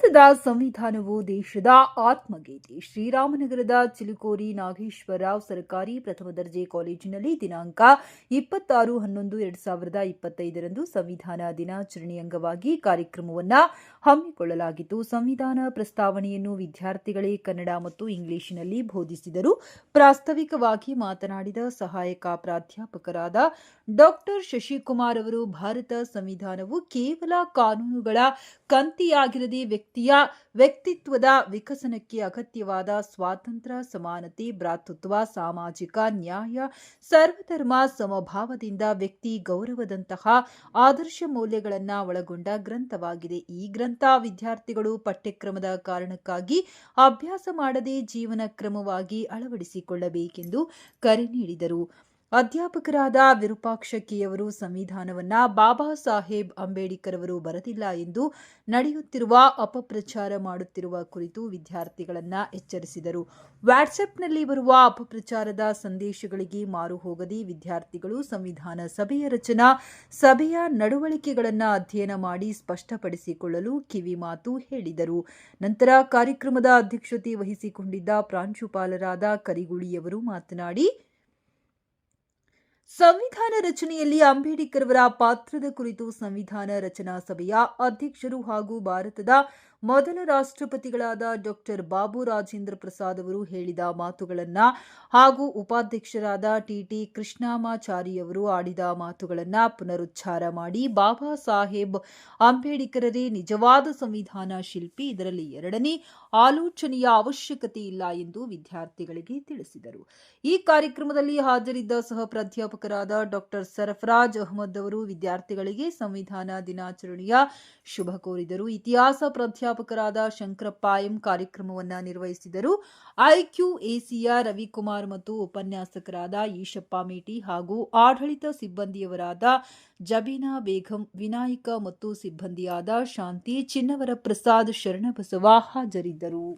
ಭಾರತದ ಸಂವಿಧಾನವು ದೇಶದ ಆತ್ಮಗೀತೆ. ಶ್ರೀರಾಮನಗರದ ಚಿಲುಕೋರಿ ನಾಗೇಶ್ವರರಾವ್ ಸರ್ಕಾರಿ ಪ್ರಥಮ ದರ್ಜೆ ಕಾಲೇಜಿನಲ್ಲಿ ದಿನಾಂಕ ಇಪ್ಪತ್ತಾರು ಹನ್ನೊಂದು ಎರಡ್ ಸಾವಿರದ ಇಪ್ಪತ್ತೈದರಂದು ಸಂವಿಧಾನ ದಿನಾಚರಣೆ ಅಂಗವಾಗಿ ಕಾರ್ಯಕ್ರಮವನ್ನು ಹಮ್ಮಿಕೊಳ್ಳಲಾಗಿತ್ತು. ಸಂವಿಧಾನ ಪ್ರಸ್ತಾವನೆಯನ್ನು ವಿದ್ಯಾರ್ಥಿಗಳೇ ಕನ್ನಡ ಮತ್ತು ಇಂಗ್ಲಿಷಿನಲ್ಲಿ ಬೋಧಿಸಿದರು. ಪ್ರಾಸ್ತಾವಿಕವಾಗಿ ಮಾತನಾಡಿದ ಸಹಾಯಕ ಪ್ರಾಧ್ಯಾಪಕರಾದ ಡಾಕ್ಟರ್ ಶಶಿಕುಮಾರ್ ಅವರು, ಭಾರತ ಸಂವಿಧಾನವು ಕೇವಲ ಕಾನೂನುಗಳ ಕಂತಿಯಾಗಿರದೆ ವ್ಯಕ್ತಿಯ ವ್ಯಕ್ತಿತ್ವದ ವಿಕಸನಕ್ಕೆ ಅಗತ್ಯವಾದ ಸ್ವಾತಂತ್ರ್ಯ, ಸಮಾನತೆ, ಭ್ರಾತೃತ್ವ, ಸಾಮಾಜಿಕ ನ್ಯಾಯ, ಸರ್ವಧರ್ಮ ಸಮಭಾವದಿಂದ ವ್ಯಕ್ತಿ ಗೌರವದಂತಹ ಆದರ್ಶ ಮೌಲ್ಯಗಳನ್ನು ಒಳಗೊಂಡ ಗ್ರಂಥವಾಗಿದೆ. ಈ ಗ್ರಂಥ ವಿದ್ಯಾರ್ಥಿಗಳು ಪಠ್ಯಕ್ರಮದ ಕಾರಣಕ್ಕಾಗಿ ಅಭ್ಯಾಸ ಮಾಡದೆ ಜೀವನ ಕ್ರಮವಾಗಿ ಅಳವಡಿಸಿಕೊಳ್ಳಬೇಕೆಂದು ಕರೆ ನೀಡಿದರು. ಅಧ್ಯಾಪಕರಾದ ವಿರೂಪಾಕ್ಷಕಿಯವರು ಸಂವಿಧಾನವನ್ನ ಬಾಬಾ ಸಾಹೇಬ್ ಅಂಬೇಡ್ಕರ್ ಅವರು ಬರೆದಿಲ್ಲ ಎಂದು ನಡೆಯುತ್ತಿರುವ ಅಪಪ್ರಚಾರ ಮಾಡುತ್ತಿರುವ ಕುರಿತು ವಿದ್ಯಾರ್ಥಿಗಳನ್ನ ಎಚ್ಚರಿಸಿದರು. ವಾಟ್ಸ್ಆಪ್ನಲ್ಲಿ ಬರುವ ಅಪಪ್ರಚಾರದ ಸಂದೇಶಗಳಿಗೆ ಮಾರು ಹೋಗದೆ ವಿದ್ಯಾರ್ಥಿಗಳು ಸಂವಿಧಾನ ಸಭೆಯ ರಚನಾ, ಸಭೆಯ ನಡವಳಿಕೆಗಳನ್ನು ಅಧ್ಯಯನ ಮಾಡಿ ಸ್ಪಷ್ಟಪಡಿಸಿಕೊಳ್ಳಲು ಕಿವಿಮಾತು ಹೇಳಿದರು. ನಂತರ ಕಾರ್ಯಕ್ರಮದ ಅಧ್ಯಕ್ಷತೆ ವಹಿಸಿಕೊಂಡಿದ್ದ ಪ್ರಾಂಶುಪಾಲರಾದ ಕರಿಗುಳಿಯವರು ಮಾತನಾಡಿ ಸಂವಿಧಾನ ರಚನೆಯಲ್ಲಿ ಅಂಬೇಡ್ಕರ್ ಅವರ ಪಾತ್ರದ ಕುರಿತು ಸಂವಿಧಾನ ರಚನಾ ಸಭೆಯ ಅಧ್ಯಕ್ಷರು ಹಾಗೂ ಭಾರತದ ಮೊದಲ ರಾಷ್ಟ್ರಪತಿಗಳಾದ ಡಾಕ್ಟರ್ ಬಾಬು ರಾಜೇಂದ್ರ ಪ್ರಸಾದ್ ಅವರು ಹೇಳಿದ ಮಾತುಗಳನ್ನು ಹಾಗೂ ಉಪಾಧ್ಯಕ್ಷರಾದ ಟಿಟಿ ಕೃಷ್ಣಾಮಾಚಾರಿಯವರು ಆಡಿದ ಮಾತುಗಳನ್ನು ಪುನರುಚ್ಚಾರ ಮಾಡಿ ಬಾಬಾ ಸಾಹೇಬ್ ಅಂಬೇಡ್ಕರರೇ ನಿಜವಾದ ಸಂವಿಧಾನ ಶಿಲ್ಪಿ. ಇದರಲ್ಲಿ ಎರಡನೇ ಆಲೋಚನೆಯ ಅವಶ್ಯಕತೆ ಇಲ್ಲ ಎಂದು ವಿದ್ಯಾರ್ಥಿಗಳಿಗೆ ತಿಳಿಸಿದರು. ಈ ಕಾರ್ಯಕ್ರಮದಲ್ಲಿ ಹಾಜರಿದ್ದ ಸಹ ಪ್ರಾಧ್ಯಾಪಕರಾದ ಡಾಕ್ಟರ್ ಸರ್ಫರಾಜ್ ಅಹಮದ್ ಅವರು ವಿದ್ಯಾರ್ಥಿಗಳಿಗೆ ಸಂವಿಧಾನ ದಿನಾಚರಣೆಯ ಶುಭ ಕೋರಿದರು. ಇತಿಹಾಸ ಪ್ರಾಧ್ಯಾಪಕರಾದ ಶಂಕರಪ್ಪ ಎಂ ಕಾರ್ಯಕ್ರಮವನ್ನು ನಿರ್ವಹಿಸಿದರು. ಐಕ್ಯೂ ಎಸಿಯ ರವಿಕುಮಾರ್ ಮತ್ತು ಉಪನ್ಯಾಸಕರಾದ ಈಶಪ್ಪ ಮೇಟಿ ಹಾಗೂ ಆಡಳಿತ ಸಿಬ್ಬಂದಿಯವರಾದ ಜಬೀನಾ ಬೇಗಂ, ವಿನಾಯಕ ಮತ್ತು ಸಿಬ್ಬಂದಿಯಾದ ಶಾಂತಿ ಚಿನ್ನವರ ಪ್ರಸಾದ್ ಶರಣಬಸವ ಹಾಜರಿದ್ದರು.